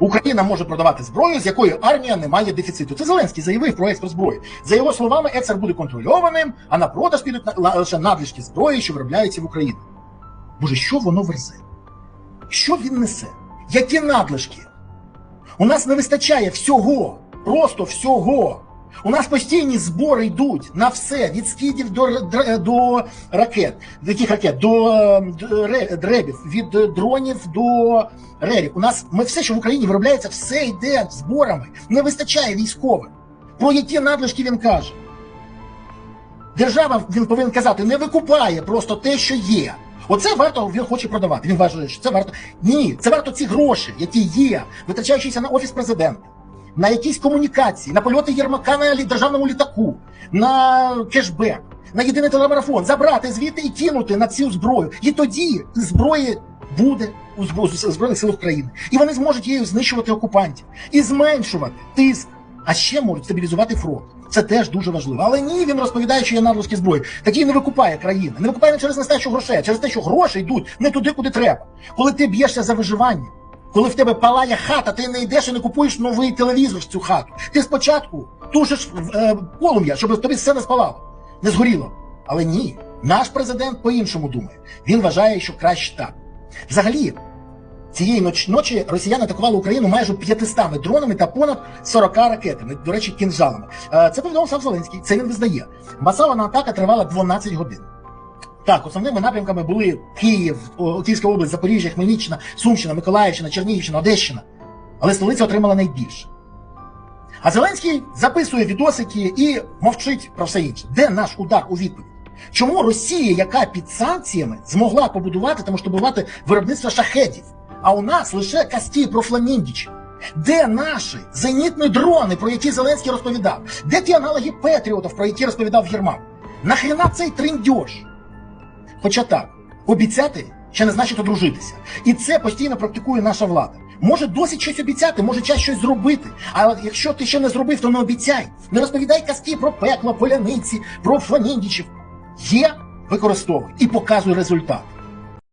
Україна може продавати зброю, з якої армія не має дефіциту. Це Зеленський заявив про експорт зброї. За його словами, експорт буде контрольованим, а на продаж підуть лише надлишки зброї, що виробляються в Україні. Боже, що воно верзе? Що він несе? Які надлишки? У нас не вистачає всього, просто всього. У нас постійні збори йдуть на все, від скидів до, р- до ракет, до яких ракет, до е, дребів, від е, дронів до рерів. У нас ми все, що в Україні виробляється, все йде зборами. Не вистачає військових. Про які надлишки він каже? Держава, він повинен казати, не викупає просто те, що є. Оце варто він хоче продавати. Він вважає, що це варто. Ні, це варто ці гроші, які є, витрачаючися на офіс президента, на якісь комунікації, на польоти Єрмака на державному літаку, на кешбек, на єдиний телемарафон, забрати звідти і кинути на цю зброю. І тоді зброї буде у Збро- Збройних сил України. І вони зможуть її знищувати окупантів і зменшувати тиск, а ще можуть стабілізувати фронт. Це теж дуже важливо. Але ні, він розповідає, що є надлишки зброї. Такі не викупає країна. Не викупає не через нестачу грошей, а через те, що гроші йдуть не туди, куди треба. Коли ти б'єшся за виживання, коли в тебе палає хата, ти не йдеш і не купуєш новий телевізор в цю хату. Ти спочатку тушиш е, полум'я, щоб тобі все не спалало, не згоріло. Але ні, наш президент по-іншому думає. Він вважає, що краще так. Взагалі, цієї ноч- ночі росіяни атакували Україну майже 500 дронами та понад 40 ракетами, до речі, кінжалами. Е, Це повідомив сам Зеленський, це він визнає. Масована атака тривала 12 годин. Так, основними напрямками були Київ, Київська область, Запоріжжя, Хмельниччина, Сумщина, Миколаївщина, Чернігівщина, Одещина. Але столиця отримала найбільше. А Зеленський записує відосики і мовчить про все інше. Де наш удар у відповідь? Чому Росія, яка під санкціями, змогла побудувати та масштабувати виробництво шахедів, а у нас лише касті про фламіндічі? Де наші зенітні дрони, про які Зеленський розповідав? Де ті аналоги Петріотів, про які розповідав Єрмак? Нахрена цей триндьош? Хоча так, обіцяти ще не значить одружитися. І це постійно практикує наша влада. Може досить щось обіцяти, може час щось зробити. Але якщо ти ще не зробив, то не обіцяй. Не розповідай казки про пекло, поляниці, про фламіндічів. Є, використовуй і показуй результат.